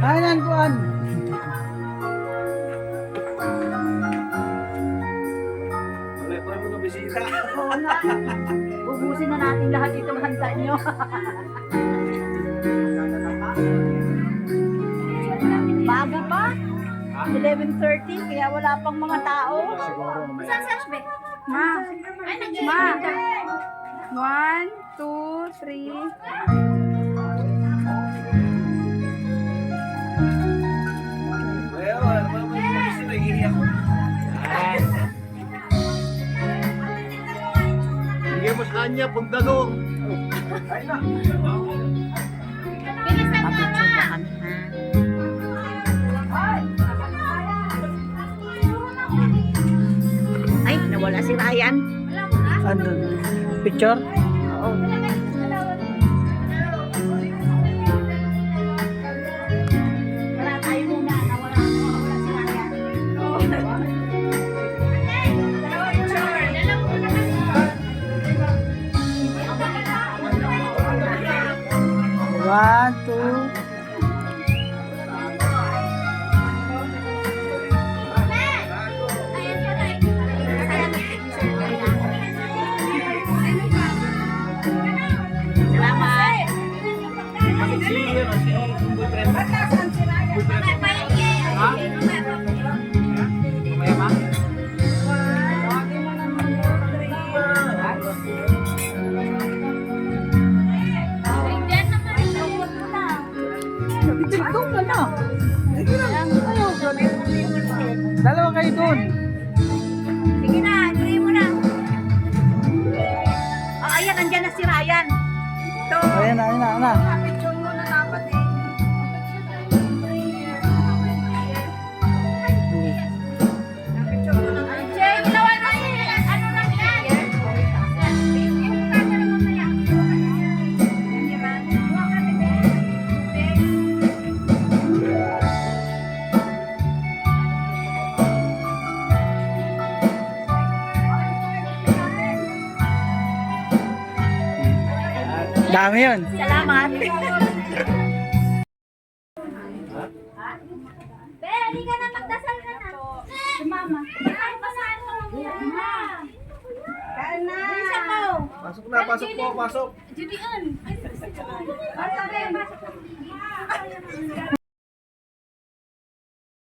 Hanan kuan. Oo nga. Ubusin na natin lahat itong handa nyo. 11.30, kaya wala pang mga tao. Ma, ma. One, two, three. Bigyan mo sa kanya, pundalong. Papicture pa kami, ha? Si Ryan. Andun. Picture? Oo. One, two. Ikaw ka na. Dalawa kayo dun. Sige na, tuloy mo na. Oh, ayan, andyan na si Ryan. Ito. Ayan na, ayan na, ayan na. Na Dami yun. Salamat. Be, halika na, magdasal ka na. Si Mama. Ay, basahan mo muna. Kain na. Bilisan mo. Pasok na, pasok po, pasok. Julian. Ay, pasok. Pasok, be, pasok.